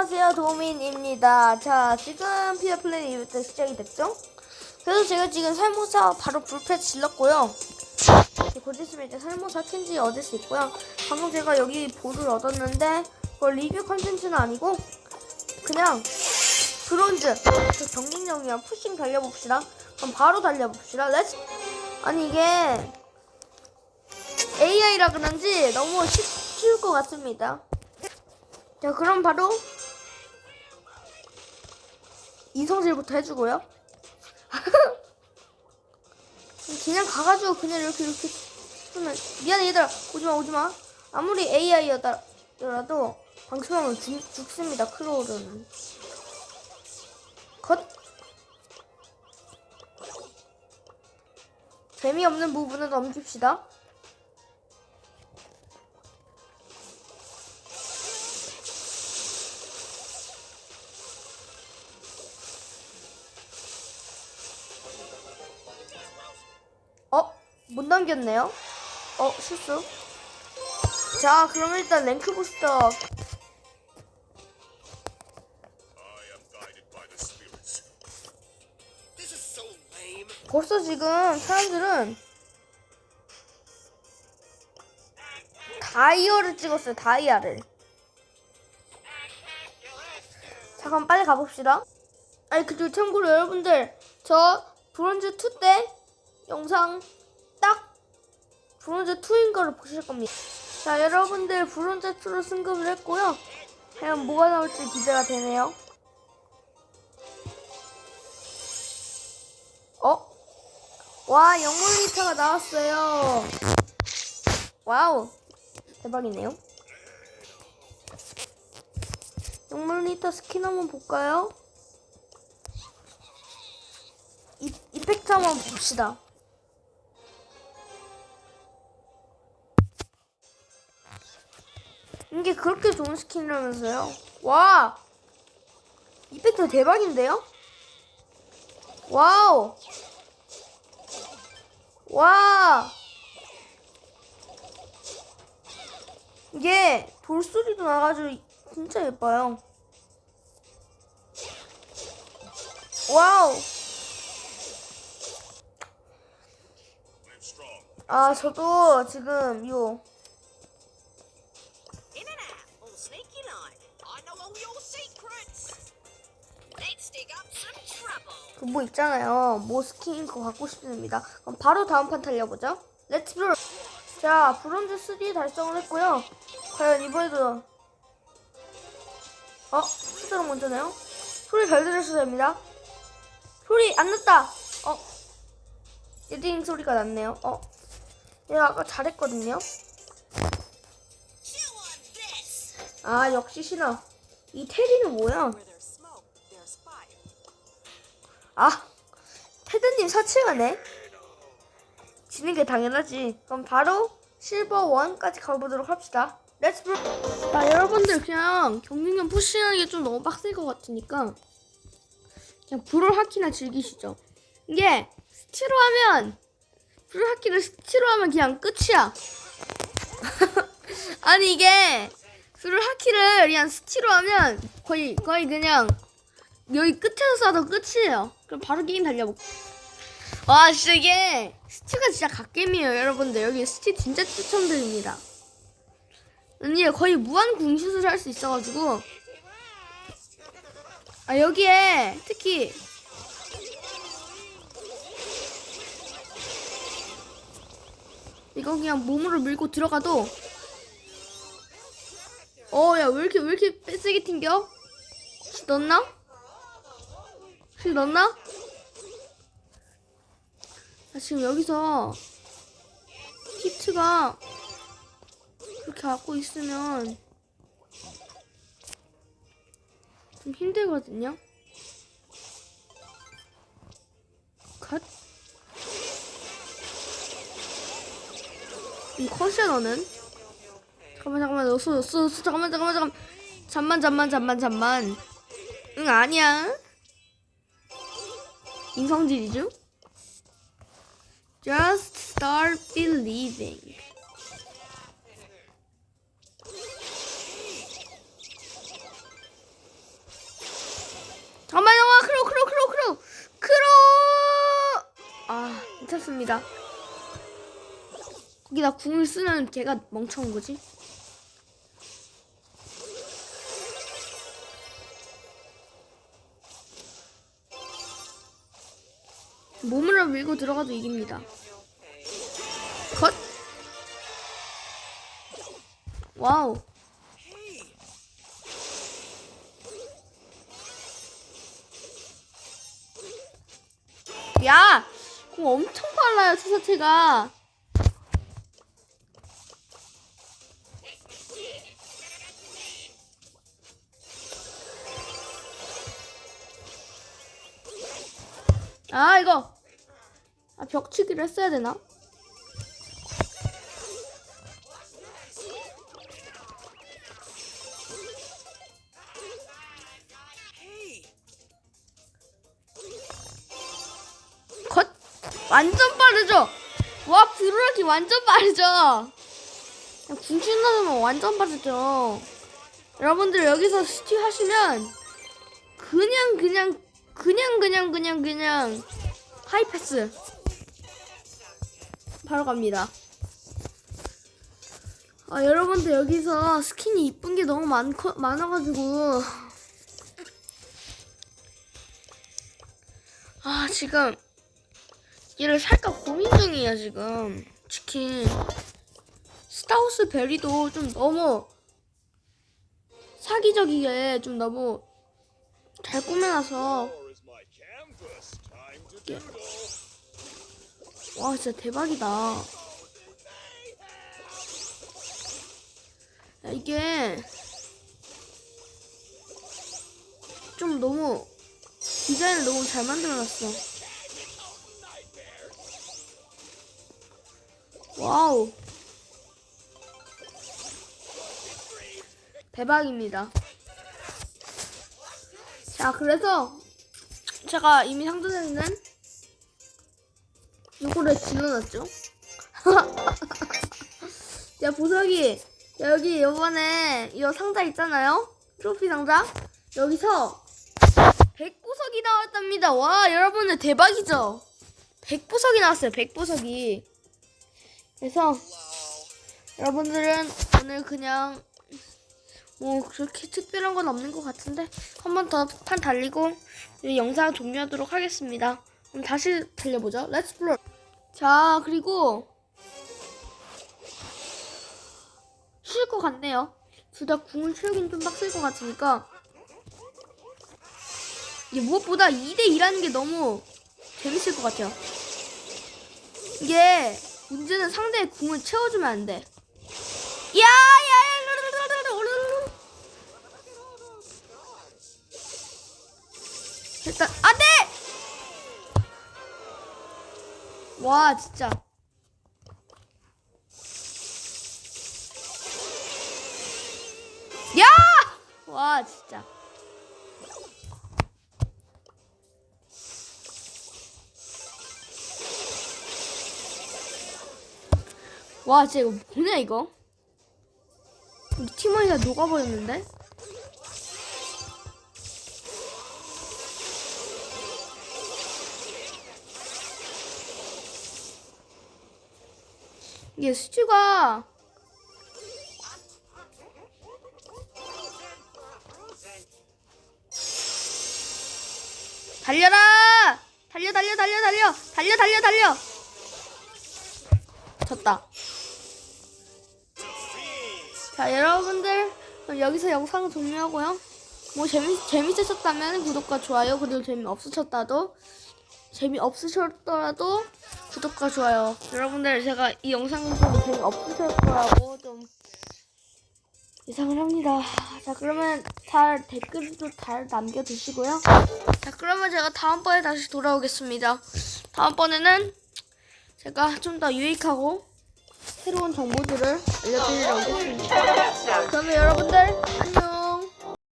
안녕하세요 도민입니다. 자 지금 피어 플레이 이부터 시작이 됐죠? 그래서 제가 지금 살모사 바로 불패 질렀고요. 곧 있으면 이제 살모사 캔지 얻을 수 있고요. 방금 제가 여기 볼을 얻었는데 그걸 리뷰 컨텐츠는 아니고 그냥 브론즈 그 경쟁력이랑 푸싱 달려봅시다. 그럼 바로 달려봅시다. 렛츠 아니 이게 AI라 그런지 너무 쉽, 쉬울 것 같습니다. 자, 그럼 바로 이성질부터 해주고요. 그냥 가가지고 그냥 이렇게 이렇게 쓰면 미안해 얘들아. 오지마 오지마. 아무리 AI여더라도 방송하면 죽, 죽습니다 크로우는. 컷. 재미없는 부분은 넘깁시다 못 넘겼네요? 어, 실수. 자, 그럼 일단 랭크 부스터. 벌써 지금 사람들은 다이어를 찍었어요, 다이아를. 잠깐 빨리 가봅시다. 아니, 그리고 참고로 여러분들, 저 브론즈 2 때 영상 딱 브론즈 2인 거를 보실 겁니다. 자, 여러분들 브론즈 2로 승급을 했고요. 과연 뭐가 나올지 기대가 되네요. 어? 와, 영물 리터가 나왔어요. 와우. 대박이네요. 영물 리터 스킨 한번 볼까요? 이, 이펙트 한번 봅시다. 이게 그렇게 좋은 스킨이라면서요? 와! 이펙트 대박인데요? 와우! 와! 이게 돌소리도 나가지고 진짜 예뻐요. 와우! 아, 저도 지금 요 그뭐 있잖아요. 모스킨 그거 갖고 싶습니다. 그럼 바로 다음 판 달려보죠. 렛츠 브로. 자, 브론즈 3 달성을 했고요. 과연 이번에도 어? 수저로 먼저네요. 소리 잘 들으셔도 됩니다. 소리 안 났다. 어? 리딩 소리가 났네요. 어? 얘가 아까 잘했거든요. 아, 역시 신어. 이 테리는 뭐야? 아, 테드님 사칭하네. 지는 게 당연하지. 그럼 바로 실버 1까지 가보도록 합시다. 렛츠 브로. 자, 여러분들 그냥 경쟁전 푸시하는 게 좀 너무 빡셀 것 같으니까 그냥 브롤 하키나 즐기시죠. 이게 스티로 하면 브롤 하키를 스티로 하면 그냥 끝이야. 아니 이게 브롤 하키를 그냥 스티로 하면 거의 거의 그냥 여기 끝에서 쏴도 끝이에요. 그럼 바로 게임 달려볼게. 와, 진짜 이게 스티가 진짜 갓겜이에요, 여러분들. 여기 스티 진짜 추천드립니다. 이게 거의 무한 궁슛을 할 수 있어가지고. 아, 여기에 특히 이거 그냥 몸으로 밀고 들어가도 어, 야, 왜 이렇게, 왜 이렇게 세게 튕겨? 혹시 넣었나? 혹시 넣었나? 아, 지금 여기서 히트가 그렇게 갖고 있으면 좀 힘들거든요. 컷. 이 컷이야 너는? 잠깐만 잠깐만 넣었어 넣었어 넣었어 잠깐만 잠깐만 잠깐만 잠만 잠만 잠만 잠만 응 아니야 인성질이죠? Just start believing. 잠깐만요, 와, 크로, 크로, 크로, 크로, 크로. 아, 괜찮습니다. 거기다 궁을 쓰는 걔가 멍청한 거지. 몸으로 밀고 들어가도 이깁니다. 컷. 와우. 야! 공 엄청 빨라요, 투사체가. 아, 이거. 아, 벽치기를 했어야 되나? 컷! 완전 빠르죠? 와, 브루라키 완전 빠르죠? 궁신나면 완전 빠르죠? 여러분들 여기서 스티 하시면 그냥 그냥 그냥 그냥 그냥 그냥 하이패스. 바로 갑니다. 아 여러분들 여기서 스킨이 이쁜 게 너무 많고 많아가지고. 아 지금 얘를 살까 고민 중이야 지금. 치킨. 스타우스 베리도 좀 너무 사기적이게 좀 너무 잘 꾸며놔서 Doodle. 와 진짜 대박이다. 야, 이게 좀 너무 디자인을 너무 잘 만들어놨어. 와우. 대박입니다. 자, 그래서 제가 이미 있는 요거를 질러놨죠? 야, 보석이. 여기 요번에 이 상자 있잖아요? 트로피 상자? 여기서 백보석이 나왔답니다. 와, 여러분들 대박이죠? 백보석이 나왔어요, 백보석이. 그래서 여러분들은 오늘 그냥 뭐 그렇게 특별한 건 없는 것 같은데 한 번 더 판 달리고 이 영상 종료하도록 하겠습니다. 그럼 다시 달려보죠. 렛츠 플로. 자, 그리고 쉴 것 같네요. 둘 다 궁을 채우긴 좀 빡셀 것 같으니까 이게 무엇보다 2대2라는 게 너무 재밌을 것 같아요. 이게 문제는 상대의 궁을 채워주면 안 돼. 야, 야, 야, 일단 안 돼! 와, 진짜. 야! 와, 진짜. 와, 진짜 이거 뭐냐, 이거? 우리 팀원이가 녹아버렸는데? 이게 수치가 달려라! 달려 달려 달려 달려 달려 달려 달려 졌다. 자 여러분들 여기서 영상을 종료하고요. 뭐 재미 재밌으셨다면 구독과 좋아요 그리고 재미 없으셨다도 재미 없으셨더라도 구독과 좋아요. 여러분들 제가 이 영상을 좀 재미 없으실 거라고 좀 예상을 합니다. 자 그러면 잘 댓글도 잘 남겨주시고요. 자 그러면 제가 다음번에 다시 돌아오겠습니다. 다음번에는 제가 좀 더 유익하고 새로운 정보들을 알려드리려 오겠습니다. 그러면 여러분들 안녕.